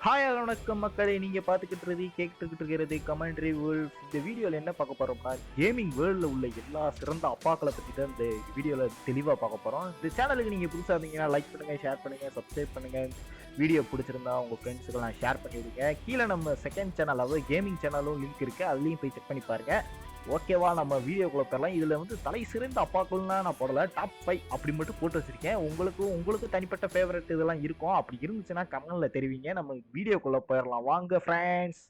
Hi வணக்கம் மக்களே. நீங்கள் பார்த்துக்கிட்டு இருக்கிறது கேட்டுக்கிட்டு இருக்கிறது கமெண்ட்ரி வேர்ல்ட் இந்த வீடியோவில் என்ன பார்க்க போகிறோம்னா கேமிங் வேர்ல்டில் உள்ள எல்லா சிறந்த அப்பாக்களை பற்றி தான் இந்த வீடியோவில் தெளிவாக பார்க்க போகிறோம் இந்த சேனலுக்கு நீங்கள் புதுசாக இருந்தீங்கன்னா லைக் பண்ணுங்கள் ஷேர் பண்ணுங்கள் சப்ஸ்கிரைப் பண்ணுங்கள் வீடியோ பிடிச்சிருந்தா உங்கள் ஃப்ரெண்ட்ஸுக்கெல்லாம் ஷேர் பண்ணிவிடுங்க கீழே நம்ம செகண்ட் சேனல் அதாவது கேமிங் சேனலும் லிங்க் இருக்குது அதுலேயும் போய் செக் பண்ணி பாருங்கள் ஓகேவா நம்ம வீடியோக்குள்ள போயிடலாம். இதில் வந்து தலை சிறந்த அப்பாக்கள்னா நான் போடல. டாப் ஃபைவ் அப்படி மட்டும் போட்டு வச்சிருக்கேன். உங்களுக்கு உங்களுக்கு தனிப்பட்ட ஃபேவரட் இதெல்லாம் இருக்கும். அப்படி இருந்துச்சுன்னா கமெண்டில் தெரிவிங்க. நம்ம வீடியோக்குள்ள போயிடலாம். வாங்க ஃப்ரெண்ட்ஸ்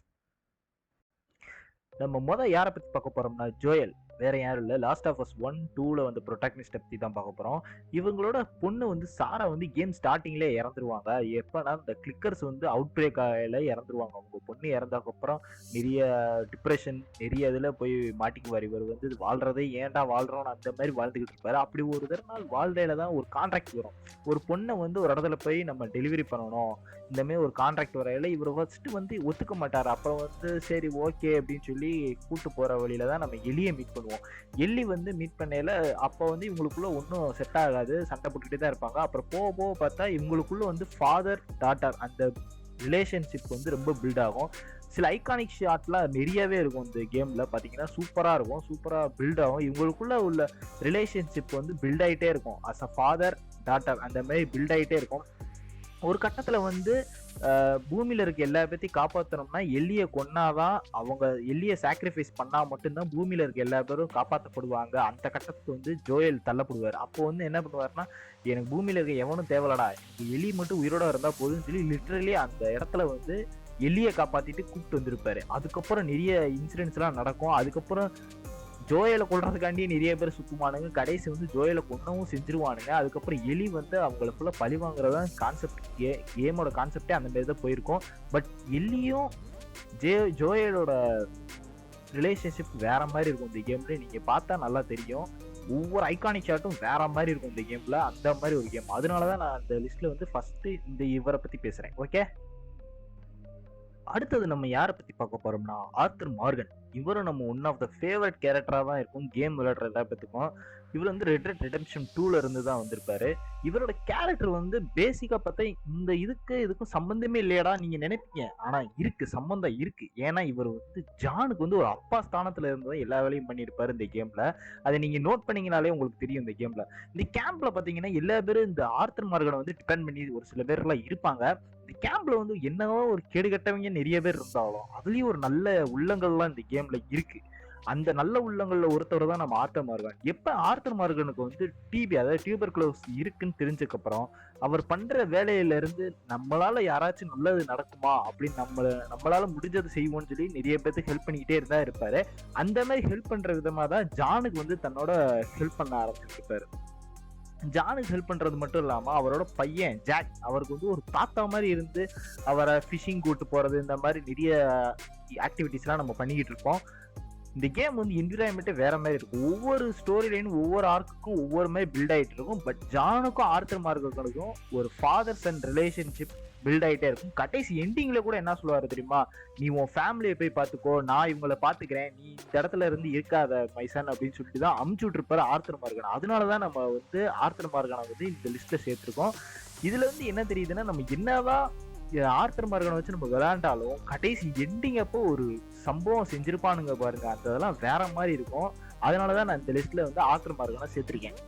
நம்ம முதல் யாரை பற்றி பார்க்க போகிறோம்னா ஜோயல். வேற யாரும் இல்லை. லாஸ்ட் ஆஃப் அஸ் ஒன் டூவில் வந்து ப்ரொட்டாக்னிஸ்ட் பற்றி தான் பார்க்க போகிறோம் இவங்களோட பொண்ணு வந்து சாரா வந்து கேம் ஸ்டார்டிங்லேயே இறந்துருவாங்க. எப்போனா இந்த கிளிக்கர்ஸ் வந்து அவுட் பிரேக் ஆகல இறந்துருவாங்க. அவங்க பொண்ணு இறந்ததுக்கப்புறம் நிறைய டிப்ரெஷன் நிறைய இதில் போய் மாட்டிக்குவார். இவர் வந்து இது வாழ்றதே ஏன்டா வாழ்றோம்னு அந்த மாதிரி வாழ்ந்துக்கிட்டு இருப்பாரு. அப்படி ஒரு தடவை நாள் வாழ்க்கையில தான் ஒரு கான்ட்ராக்ட் வரும். ஒரு பொண்ணை வந்து ஒரு இடத்துல போய் நம்ம டெலிவரி பண்ணணும். இந்தமாரி ஒரு கான்ட்ராக்ட் வரையில இவர் ஃபர்ஸ்ட் வந்து ஒத்துக்க மாட்டார். அப்புறம் வந்து சரி ஓகே அப்படின்னு சொல்லி கூட்டு போற வழியில தான் நம்ம எலியை மீட் பண்ணுவோம். எள்ளி வந்து மீட் பண்ணையில அப்போ வந்து இவங்களுக்குள்ள ஒன்றும் செட் ஆகாது. சண்டை போட்டுக்கிட்டே தான் இருப்பாங்க. அப்புறம் போக போக பார்த்தா இவங்களுக்குள்ள வந்து ஃபாதர் டாட்டர் அந்த ரிலேஷன்ஷிப் வந்து ரொம்ப பில்ட் ஆகும். சில ஐகானிக் ஷாட்லாம் நிறையவே இருக்கும் இந்த கேமில் பார்த்தீங்கன்னா சூப்பராக இருக்கும். சூப்பராக பில்ட் ஆகும். இவங்களுக்குள்ள உள்ள ரிலேஷன்ஷிப் வந்து பில்ட் ஆகிட்டே இருக்கும். அஸ் அ ஃபாதர் டாட்டர் அந்த மாதிரி பில்ட் ஆகிட்டே இருக்கும். ஒரு கட்டத்தில் வந்து பூமியில் இருக்க எல்லா பேர்த்தையும் காப்பாற்றணும்னா எல்லியை கொன்னாதான் அவங்க எல்லியை சாக்ரிஃபைஸ் பண்ணால் மட்டும்தான் பூமியில் இருக்க எல்லா பேரும் காப்பாற்றப்படுவாங்க அந்த கட்டத்துக்கு வந்து ஜோயல் தள்ளப்படுவார். அப்போ வந்து என்ன பண்ணுவார்னா எனக்கு பூமியில் இருக்க எவனும் தேவலடா எனக்கு எலி மட்டும் உயிரோட இருந்தால் போதும்னு சொல்லி லிட்ரலி அந்த இடத்துல வந்து எலியை காப்பாற்றிட்டு கூப்பிட்டு வந்திருப்பாரு. அதுக்கப்புறம் நிறைய இன்சிடென்ட்ஸ்லாம் நடக்கும். அதுக்கப்புறம் ஜோயலை கொள்றதுக்காண்டி நிறைய பேர் சுத்துமானுங்க கடைசி வந்து ஜோயலை கொன்னவும் செஞ்சிருவானுங்க. அதுக்கப்புறம் எலி வந்து அவங்களுக்குள்ள பழி வாங்குறதா கான்செப்ட் கே கேமோட கான்செப்டே அந்த மாதிரி தான் போயிருக்கும். பட் எல்லியும் ஜே ஜோயலோட ரிலேஷன்ஷிப் வேற மாதிரி இருக்கும் இந்த கேம்ல நீங்க பார்த்தா நல்லா தெரியும். ஒவ்வொரு ஐகானிக் ஷாட்டும் வேற மாதிரி இருக்கும் இந்த கேம்ல அந்த மாதிரி ஒரு கேம் அதனால தான் நான் அந்த லிஸ்ட்ல வந்து ஃபர்ஸ்ட் இந்த இவரை பத்தி பேசுறேன். ஓகே அடுத்தது நம்ம யாரை பற்றி பார்க்க போகிறோம்னா ஆர்த்தர் மார்கன். இவரும் நம்ம ஒன் ஆஃப் த ஃபேவரட் கேரக்டராக தான் இருக்கும். கேம் விளையாடுற எல்லா பேத்துக்கும். இவர் வந்து ரெட் ரெட் ரிடம்ஷன் டூல இருந்து தான் வந்திருப்பாரு. இவரோட கேரக்டர் வந்து பேசிக்கா பார்த்தா இந்த இதுக்கு இதுக்கும் சம்பந்தமே இல்லையாடா நீங்க நினைப்பீங்க. ஆனா இருக்கு சம்பந்தம் இருக்கு. ஏன்னா இவர் வந்து ஜானுக்கு வந்து ஒரு அப்பா ஸ்தானத்துல இருந்து தான் எல்லா வேலையும் பண்ணியிருப்பாரு இந்த கேம்ல அதை நீங்க நோட் பண்ணீங்கனாலே உங்களுக்கு தெரியும் இந்த கேம்ல இந்த கேம்ப்ல பாத்தீங்கன்னா எல்லா பேரும் இந்த ஆர்த்தர் மார்கனை வந்து டிபெண்ட் பண்ணி ஒரு சில பேர்லாம் இருப்பாங்க. இந்த கேம்ப்ல வந்து என்னவோ ஒரு கேடு கட்டவங்க நிறைய பேர் இருந்தாலும் அதுலயும் ஒரு நல்ல உள்ளங்கள்லாம் இந்த கேம்ல இருக்கு. அந்த நல்ல உள்ளங்கள்ல ஒருத்தர் தான் நம்ம ஆர்த்தர் மார்கன் எப்ப ஆர்த்தர் மார்கனுக்கு வந்து டிபி அதாவது டியூபர் க்ளோஸ் இருக்குன்னு தெரிஞ்சக்கப்புறம் அவர் பண்ற வேலையில இருந்து நம்மளால யாராச்சும் நல்லது நடக்குமா அப்படின்னு நம்மள நம்மளால முடிஞ்சது செய்வோம்னு சொல்லி நிறைய பேருக்கு ஹெல்ப் பண்ணிக்கிட்டே இருந்தா இருப்பாரு. அந்த மாதிரி ஹெல்ப் பண்ற விதமா தான் ஜானுக்கு வந்து தன்னோட ஹெல்ப் பண்ண ஆரம்பிச்சிருப்பாரு. ஜானுக்கு ஹெல்ப் பண்றது மட்டும் இல்லாமல் அவரோட பையன் ஜாக் அவருக்கு வந்து ஒரு தாத்தா மாதிரி இருந்து அவரை ஃபிஷிங் கூட்டு போறது இந்த மாதிரி நிறைய ஆக்டிவிட்டீஸ்லாம் நம்ம பண்ணிக்கிட்டு இருப்போம் இந்த கேம் வந்து என்விரான்மெண்ட்டே வேற மாதிரி இருக்கும். ஒவ்வொரு ஸ்டோரி லைனும் ஒவ்வொரு ஆர்க்குக்கும் ஒவ்வொரு மாதிரி பில்ட் ஆகிட்டு இருக்கும். பட் ஜானுக்கும் ஆர்த்தர் மார்க்குக்கும் ஒரு ஃபாதர் சன் ரிலேஷன்ஷிப் பில்ட் ஆகிட்டே இருக்கும். கடைசி எண்டிங்கில் கூட என்ன சொல்லுவாரு தெரியுமா? நீ உன் ஃபேமிலியை போய் பார்த்துக்கோ நான் இவங்கள பார்த்துக்கிறேன். நீ இந்த இடத்துல இருந்து இருக்காத மைசன் அப்படின்னு சொல்லிட்டு தான் அமுச்சு விட்டுருப்பாரு ஆர்த்தர் மார்கன். அதனாலதான் நம்ம வந்து ஆர்த்தர் மார்கனை வந்து இந்த லிஸ்ட்டில் சேர்த்துருக்கோம். இதுல இருந்து என்ன தெரியுதுன்னா நம்ம என்னதான் ஆர்த்தர் மார்கனை வச்சு நம்ம விளையாண்டாலும் கடைசி எண்டிங் அப்போ ஒரு சம்பவம் செஞ்சிருப்பானுங்க பாருங்க. அந்த இதெல்லாம் வேற மாதிரி இருக்கும். அதனாலதான் நான் இந்த லிஸ்ட்ல வந்து ஆர்த்தர் மார்கனை சேர்த்திருக்கேன்.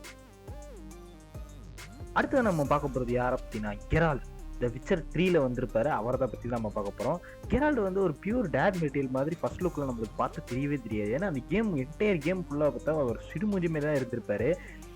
அடுத்தது நம்ம பார்க்க போறது யார அப்படின்னா கெரால் இந்த விச்சர் த்ரீல வந்திருப்பாரு. அவரை தான் பத்தி தான் நம்ம பார்க்க போறோம். கெரால்டு வந்து ஒரு பியூர் டேட் மெட்டீரியல் மாதிரி ஃபர்ஸ்ட் லுக்ல நம்மளுக்கு பார்த்து தெரியவே தெரியாது. ஏன்னா அந்த கேம் என்டையர் கேம் ஃபுல்லா பார்த்தா அவர் சிடுமுஞ்சுமே தான் இருந்திருப்பாரு.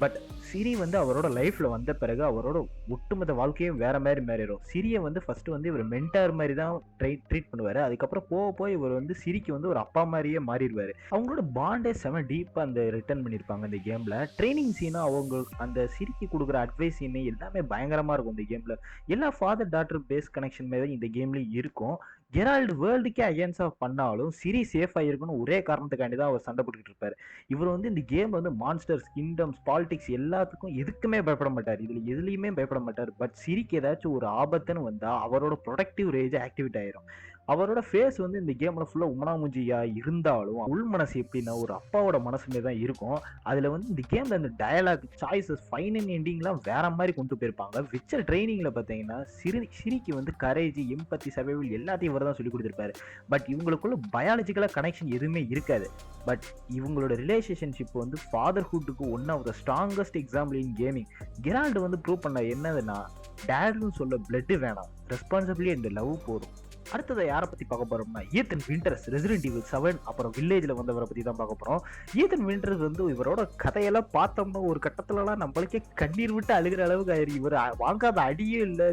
பட் சிரி வந்து அவரோட லைஃப்ல வந்த பிறகு அவரோட ஒட்டுமொத்த வாழ்க்கையும் வேற மாதிரி மாறிடும். சிரியை வந்து ஃபர்ஸ்ட் வந்து இவர் மென்டார் மாதிரி தான் ட்ரை ட்ரீட் பண்ணுவாரு. அதுக்கப்புறம் போக போய் இவர் வந்து சிரிக்கு வந்து ஒரு அப்பா மாதிரியே மாறிடுவாரு. அவங்களோட பாண்டே செம டீப்பா அந்த ரிட்டர்ன் பண்ணியிருப்பாங்க இந்த கேம்ல ட்ரைனிங் சீனும் அவங்க அந்த சிரிக்கு கொடுக்குற அட்வைஸ் சீனு எல்லாமே பயங்கரமா இருக்கும் இந்த கேம்ல எல்லா ஃபாதர் டாட்டர் பேஸ் கனெக்ஷன் மாதிரி இந்த கேம்லேயும் இருக்கும். ஜெரால்டு வேர்ல்டுக்கே அகேன்ஸ்ட் ஆஃப் பண்ணாலும் சிரி சேஃபா இருக்கணும் ஒரே காரணத்துக்காண்டி தான் அவர் சண்டை போட்டுக்கிட்டு இருப்பார். இவர் வந்து இந்த கேம் வந்து மான்ஸ்டர்ஸ் கிங்டம்ஸ் பாலிடிக்ஸ் எல்லாத்துக்கும் எதுக்குமே பயப்பட மாட்டார். இதில் எதுலேயுமே பயப்பட மாட்டார். பட் சிரிக்கு ஏதாச்சும் ஒரு ஆபத்துன்னு வந்தால் அவரோட ப்ரொடக்டிவ் ரேஜ் ஆக்டிவேட் ஆயிரும். அவரோட ஃபேஸ் வந்து இந்த கேமில் ஃபுல்லாக உமனாமுஞ்சியா இருந்தாலும் உள் மனசு எப்படின்னா ஒரு அப்பாவோட மனசுமே தான் இருக்கும். அதில் வந்து இந்த கேமில் இந்த டயலாக் சாய்ஸஸ் ஃபைன் எண்டிங்லாம் வேற மாதிரி கொண்டு போயிருப்பாங்க விச்சல் ட்ரைனிங்கில் பார்த்தீங்கன்னா சிறு சிரிக்கு வந்து கரேஜ் எம்பத்தி சர்வைவல் எல்லாத்தையும் இவர் தான் சொல்லி கொடுத்துருப்பாரு. பட் இவங்களுக்குள்ள பயாலஜிக்கலாக கனெக்ஷன் எதுவுமே இருக்காது. பட் இவங்களோட ரிலேஷன்ஷிப் வந்து ஃபாதர்ஹுட்டுக்கு one of the strongest example in gaming Geralt வந்து ப்ரூவ் பண்ண என்னதுன்னா டேடுன்னு சொல்ல பிளட்டு வேணாம். ரெஸ்பான்சிபிலி அண்ட் லவ் போதும். அடுத்ததை யாரை பற்றி பார்க்க போகிறோம்னா Ethan Winters Resident Evil seven அப்புறம் வில்லேஜில் வந்தவரை பற்றி தான் பார்க்க போகிறோம் ஈத்தன் விண்டர்ஸ் வந்து இவரோட கதையெல்லாம் பார்த்தோம்னா ஒரு கட்டத்துலலாம் நம்மளுக்கே கண்ணீர் விட்டு அழுகிற அளவுக்கு ஆயிருக்கு இவர் வாங்காத அடியே இல்லை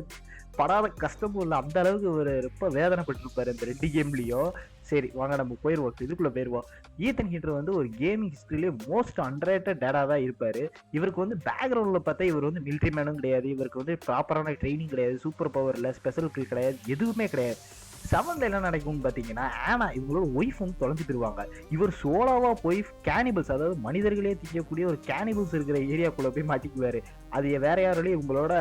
படாத கஷ்டமும் இல்லை அந்த அளவுக்கு இவர் ரொம்ப வேதனைப்பட்டிருப்பார் இந்த ரெண்டு கேம்லேயும் சரி வாங்க நம்ம போயிடுவோம் இதுக்குள்ள போயிடுவோம் ஈத்தன் ஹீட்டர் வந்து ஒரு கேமிங் ஹிஸ்டரியிலே மோஸ்ட் அண்டர்ரேட்டட் டேடா தான் இருப்பாரு. இவருக்கு வந்து பேக்ரவுண்ட்ல பார்த்தா இவர் வந்து மிலிட்ரி மேனும் கிடையாது. இவருக்கு வந்து ப்ராப்பரான ட்ரைனிங் கிடையாது. சூப்பர் பவர் இல்லை ஸ்பெஷல் ஃப்ரீ கிடையாது. எதுவுமே கிடையாது. செவன்ல என்ன நடக்கும்னு பார்த்தீங்கன்னா ஆனா இவங்களோட ஒய்ஃப் வந்து தொலைஞ்சு போயிருவாங்க. இவர் சோலோவா போய் கேனிபல்ஸ் அதாவது மனிதர்களே திங்கக்கூடிய ஒரு கேனிபல்ஸ் இருக்கிற ஏரியாக்குள்ள போய் மாட்டிக்குவாரு. அது வேற யாரோடய இவங்களோட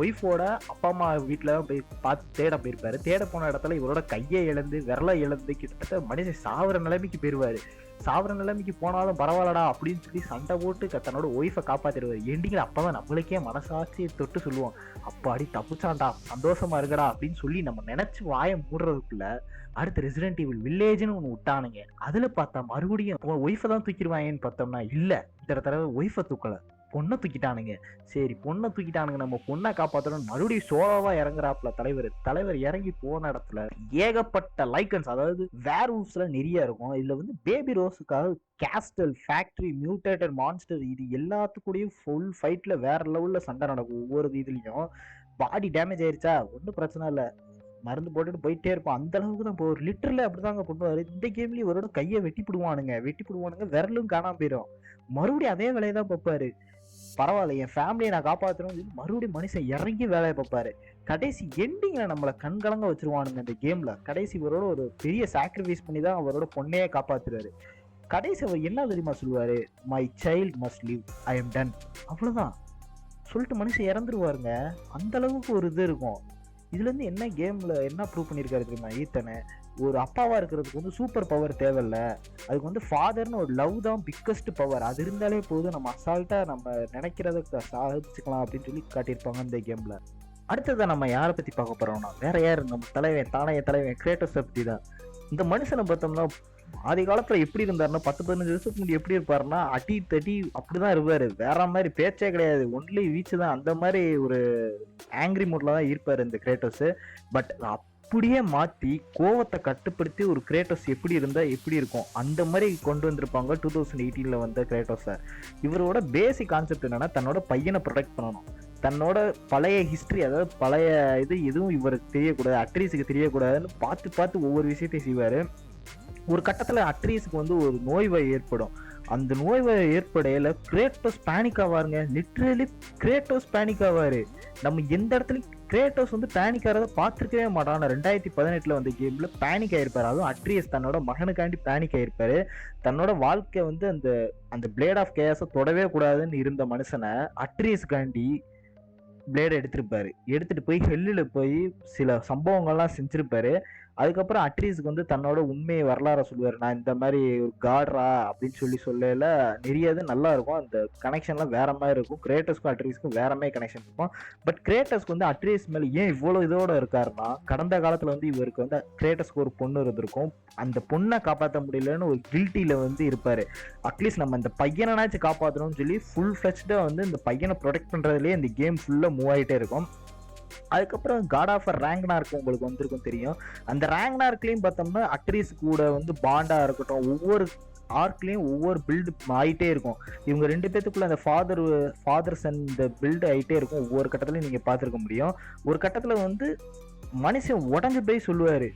ஒய்ஃபோட அப்பா அம்மா வீட்டில் போய் பார்த்து தேட போயிருப்பாரு. தேட போன இடத்துல இவரோட கையை இழந்து விரலை இழந்து கிட்டத்தட்ட மனுஷன் சாவர நிலைமைக்கு போயிடுவார் சாவர நிலைமைக்கு போனாலும் பரவாயில்லடா அப்படின்னு சொல்லி சண்டை போட்டு தன்னோட ஒய்ஃபை காப்பாத்திடுவாரு. எண்டிங்கில் அப்பதான் நம்மளுக்கே மனசாட்சியை தொட்டு சொல்லுவோம் அப்பாடி தப்புச்சாண்டா சந்தோஷமா இருக்கடா அப்படின்னு சொல்லி நம்ம நினைச்சு வாயை மூடுறதுக்குள்ள அடுத்து ரெசிடென்ட் இவள் வில்லேஜ்னு ஒன்று விட்டானுங்க. அதில் பார்த்தா மறுபடியும் ஒய்ஃபை தான் தூக்கிடுவாங்கன்னு பார்த்தோம்னா இல்லை. இந்த தடவை ஒய்ஃபை தூக்கலை. பொண்ணை தூக்கிட்டானுங்க. சரி பொண்ணை தூக்கிட்டானுங்க. நம்ம பொண்ணை காப்பாற்றணும் மறுபடியும் சோலோவா இறங்குறாப்ல தலைவர். தலைவர் இறங்கி போன இடத்துல ஏகப்பட்ட லைக்கன்ஸ் அதாவது வேர் ஊப்ஸ்ல நிறைய இருக்கும். இதுல வந்து பேபி ரோஸுக்காக கேஸ்டல் ஃபேக்டரி மியூட்டேட்டட் மான்ஸ்டர் இது எல்லாத்துக்கூடையும் ஃபுல் ஃபைட்ல வேற லெவல்ல சண்டை நடக்கும். ஒவ்வொரு இதுலயும் பாடி டேமேஜ் ஆயிருச்சா? ஒன்றும் பிரச்சனை இல்லை. மருந்து போட்டுட்டு போயிட்டே இருப்போம். அந்த அளவுக்கு தான் போவார் லிட்டரில் அப்படிதாங்க பண்ணுவாரு இந்த கேம்லயும் ஒரு கையை வெட்டி பிடுவானுங்க வெட்டி பிடுவானுங்க விரலும் காணாம போயிடும் மறுபடியும் அதே வேலையை தான் பார்ப்பாரு. பரவாயில்ல என் ஃபேமிலியை நான் காப்பாற்றணும் மறுபடியும் மனுஷன் இறங்கி வேலையை பார்ப்பாரு. கடைசி எண்டிங்கில் நம்மளை கண்கலங்க வச்சிருவானுங்க இந்த கேமில் கடைசி இவரோட ஒரு பெரிய சாக்ரிஃபைஸ் பண்ணி தான் அவரோட பொண்ணையே காப்பாற்றுறாரு கடைசி அவர் என்ன தெரியுமா சொல்லுவார்? My child must live I am done அவ்வளோதான் சொல்லிட்டு மனுஷன் இறந்துருவாருங்க. அந்த அளவுக்கு ஒரு இது இருக்கும். இதுலேருந்து என்ன கேமில் என்ன ப்ரூவ் பண்ணியிருக்காரு தெரியுமா ஈத்தனை ஒரு அப்பாவாக இருக்கிறதுக்கு வந்து சூப்பர் பவர் தேவையில்ல. அதுக்கு வந்து ஃபாதர்னு ஒரு லவ் தான் பிக்கஸ்ட் பவர் அது இருந்தாலே போதும் நம்ம அசால்ட்டாக நம்ம நினைக்கிறத சாதிச்சுக்கலாம் அப்படின்னு சொல்லி காட்டியிருப்பாங்க இந்த கேமில் அடுத்ததை நம்ம யாரை பற்றி பார்க்க போகிறோம்னா வேற யார்? நம்ம தலைவன் தானைய தலைவன் கிரேட்டஸ் பற்றி தான் இந்த மனுஷனை பார்த்தோம்னா ஆதி காலத்துல எப்படி இருந்தாருன்னா பத்து பதினஞ்சு வருஷத்துக்கு முன்னாடி எப்படி இருப்பாருன்னா அடி தடி அப்படிதான் இருப்பாரு. வேற மாதிரி பேச்சே கிடையாது. ஒன்லி வீச்சு தான். அந்த மாதிரி ஒரு ஆங்கிரி மூட்ல தான் இருப்பாரு இந்த கிரேட்டோஸ் பட் அப்படியே மாற்றி கோவத்தை கட்டுப்படுத்தி ஒரு கிரேட்டோஸ் எப்படி இருந்தால் எப்படி இருக்கும்? அந்த மாதிரி கொண்டு வந்திருப்பாங்க டூ தௌசண்ட் எயிட்டீனில் வந்த கிரேட்டோஸை இவரோட பேசிக் கான்செப்ட் என்னென்னா தன்னோட பையனை ப்ரொடெக்ட் பண்ணணும். தன்னோட பழைய ஹிஸ்ட்ரி அதாவது பழைய இது எதுவும் இவருக்கு தெரியக்கூடாது. அக்ட்ரீஸுக்கு தெரியக்கூடாதுன்னு பார்த்து பார்த்து ஒவ்வொரு விஷயத்தையும் செய்வார். ஒரு கட்டத்தில் அட்ரீஸுக்கு வந்து ஒரு நோய்வாய் ஏற்படும். அந்த நோய்வாய் ஏற்படையில கிரேட்டோஸ் பேனிக் ஆவாருங்க. லிட்ரலி கிரேட்டோஸ் பேனிக் ஆவாரு. நம்ம எந்த இடத்துலையும் கிரேட்டோஸ் வந்து பேனிக் ஆகிறத பார்த்துருக்கவே மாட்டோம் ஆனால் ரெண்டாயிரத்தி பதினெட்டில் வந்த கேமில் பேனிக் ஆகிருப்பார் அதுவும் அட்ரியஸ் தன்னோட மகனுக்காண்டி பேனிக் ஆகிருப்பார் தன்னோட வாழ்க்கை வந்து அந்த அந்த பிளேட் ஆஃப் கேஸை தொடவே கூடாதுன்னு இருந்த மனுஷனை அட்ரியஸ்காண்டி பிளேடை எடுத்திருப்பாரு. எடுத்துட்டு போய் ஹெல்லில் போய் சில சம்பவங்கள்லாம் செஞ்சிருப்பாரு. அதுக்கப்புறம் அட்ரீஸுக்கு வந்து தன்னோட உண்மையை வரலாற சொல்லுவார். நான் இந்த மாதிரி ஒரு காட்ரா அப்படின்னு சொல்லி சொல்லல. நிறையது நல்லா இருக்கும். அந்த கனெக்ஷன்லாம் வேற மாதிரி இருக்கும். கிரேட்டஸ்க்கும் அட்ரீஸ்க்கும் வேற மாதிரி கனெக்ஷன் இருக்கும். பட் கிரேட்டஸ்க்கு வந்து அட்ரீஸ் மேலே ஏன் இவ்வளோ இதோட இருக்காருன்னா கடந்த காலத்தில் வந்து இவருக்கு வந்து கிரேட்டஸ்க்கு ஒரு பொண்ணு இருந்திருக்கும். அந்த பொண்ணை காப்பாற்ற முடியலன்னு ஒரு கில்ட்டியில் வந்து இருப்பார். அட்லீஸ்ட் நம்ம இந்த பையனாச்சும் காப்பாற்றணும்னு சொல்லி ஃபுல் ஃப்ளெஷ்டாக வந்து இந்த பையனை ப்ரொடெக்ட் பண்ணுறதுலேயே இந்த கேம் ஃபுல்லாக மூவ் ஆகிட்டே இருக்கும். அதுக்கப்புறம் காட் ஆஃப் ரேங்க்னார்க்கு உங்களுக்கு வந்திருக்கும் தெரியும். அந்த ரேங்க்னார்க்லையும் பார்த்தோம்னா அட்ரீஸ் கூட வந்து பாண்டா இருக்கட்டும் ஒவ்வொரு ஆர்க்லேயும் ஒவ்வொரு பில்டு ஆகிட்டே இருக்கும். இவங்க ரெண்டு பேத்துக்குள்ள அந்த ஃபாதர் ஃபாதர் சன் இந்த பில்டு ஆகிட்டே இருக்கும். ஒவ்வொரு கட்டத்துலையும் நீங்கள் பார்த்துருக்க முடியும். ஒரு கட்டத்தில் வந்து மனுஷன் உடஞ்சு போய் சொல்லுவார்.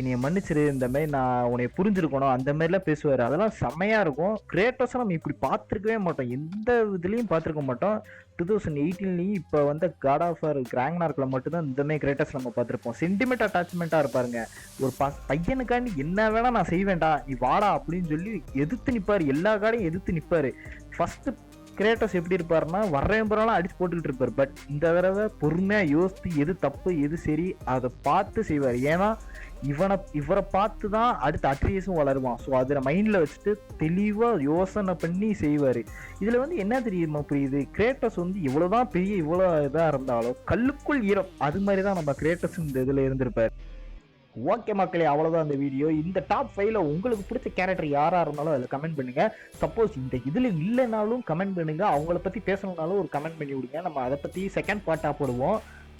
என்னைய மன்னிச்சிரு இந்த மாதிரி நான் உன்னை புரிஞ்சிருக்கணும் அந்த மாதிரிலாம் பேசுவார். அதெல்லாம் செம்மையாக இருக்கும். கிரேட்டோஸை நம்ம இப்படி பார்த்துருக்கவே மாட்டோம். எந்த இதுலேயும் பார்த்துருக்க மாட்டோம். டூ தௌசண்ட் எயிட்டீன்லேயும் இப்போ வந்து காட் ஆஃப் ஆர் கிராங்னார்க்கில் மட்டும்தான் இந்தமாதிரி கிரேட்டஸ் நம்ம பார்த்துருப்போம். சென்டிமெண்ட் அட்டாச்மெண்ட்டாக இருப்பாருங்க. ஒரு ப பையனுக்காண்டி என்ன வேணால் நான் செய்வேண்டா நீ வாடா அப்படின்னு சொல்லி எதிர்த்து நிற்பார் எல்லா காடையும் எதிர்த்து நிற்பார் ஃபஸ்ட்டு கிரேட்டஸ் எப்படி இருப்பாருன்னா வர்றேன் பிறலாம் அடிச்சு போட்டுக்கிட்டு இருப்பார். பட் இந்த தடவை பொறுமையாக யோசித்து எது தப்பு எது சரி அதை பார்த்து செய்வார். ஏன்னா இவனை இவரை பார்த்து தான் அடுத்த அட்ரியஸும் வளருவான். ஸோ அதில் மைண்டில் வச்சுட்டு தெளிவாக யோசனை பண்ணி செய்வார். இதில் வந்து என்ன தெரியுமா புரியுது? கிரேட்டஸ் வந்து இவ்வளோதான் பெரிய இவ்வளோ இதாக இருந்தாலும் கல்லுக்குள் ஈரம் அது மாதிரி தான் நம்ம கிரேட்டஸ் இந்த இதில் இருந்திருப்பார். ஓகே மக்களே அவ்வளோதான் அந்த வீடியோ. இந்த டாப் ஃபைவ்ல உங்களுக்கு பிடிச்ச கேரக்டர் யாராக இருந்தாலும் அதில் கமெண்ட் பண்ணுங்க. சப்போஸ் இந்த இதில் இல்லைனாலும் கமெண்ட் பண்ணுங்க. அவங்கள பற்றி பேசணுன்னாலும் ஒரு கமெண்ட் பண்ணி விடுங்க. நம்ம அதை பற்றி செகண்ட் பார்ட்டாக போடுவோம்.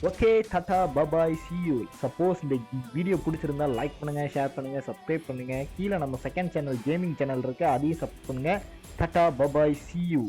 Okay tata bye bye see you suppose இந்த வீடியோ பிடிச்சிருந்தா லைக் பண்ணுங்கள் ஷேர் பண்ணுங்கள் சப்ஸ்கிரைப் பண்ணுங்கள் கீழே நம்ம செகண்ட் சேனல் கேமிங் சேனல் இருக்குது அதையும் சப் பண்ணுங்கள் டாட்டா பபாய் சி யூ